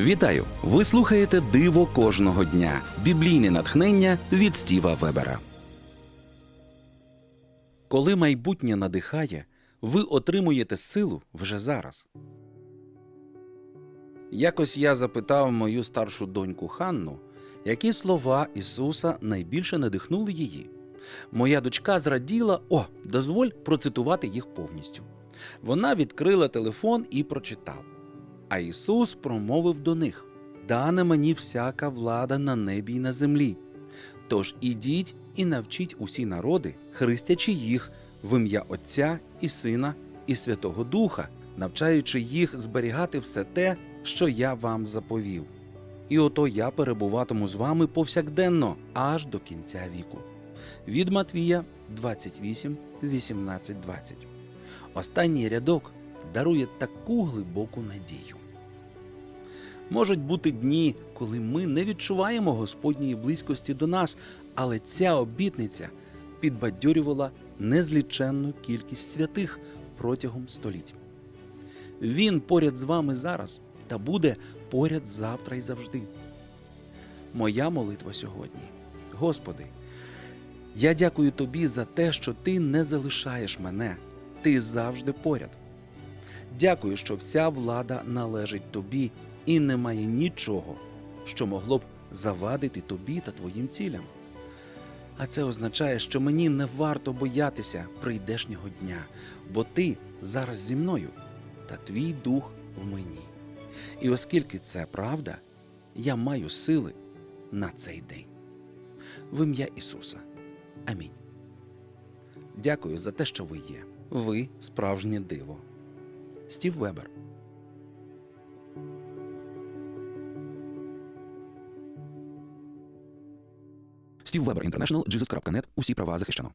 Вітаю! Ви слухаєте Диво кожного дня. Біблійне натхнення від Стіва Вебера. Коли майбутнє надихає, ви отримуєте силу вже зараз. Якось я запитав мою старшу доньку Ханну, які слова Ісуса найбільше надихнули її. Моя дочка зраділа, о, дозволь процитувати їх повністю. Вона відкрила телефон і прочитала. А Ісус промовив до них: Дана мені всяка влада на небі й на землі. Тож ідіть і навчіть усі народи, хрестячи їх в ім'я Отця і Сина і Святого Духа, навчаючи їх зберігати все те, що я вам заповів. І ото я перебуватиму з вами повсякденно аж до кінця віку. Від Матвія 28, 18, 20. Останній рядок дарує таку глибоку надію. Можуть бути дні, коли ми не відчуваємо Господньої близькості до нас, але ця обітниця підбадьорювала незліченну кількість святих протягом століть. Він поряд з вами зараз та буде поряд завтра і завжди. Моя молитва сьогодні. Господи, я дякую Тобі за те, що Ти не залишаєш мене, Ти завжди поряд. Дякую, що вся влада належить тобі і немає нічого, що могло б завадити тобі та твоїм цілям. А це означає, що мені не варто боятися прийдешнього дня, бо ти зараз зі мною, та твій дух в мені. І оскільки це правда, я маю сили на цей день. В ім'я Ісуса. Амінь. Дякую за те, що ви є. Ви справжнє диво. Стів Вебер. Стів Вебер Інтернешнл, Jesus.net. Усі права захищено.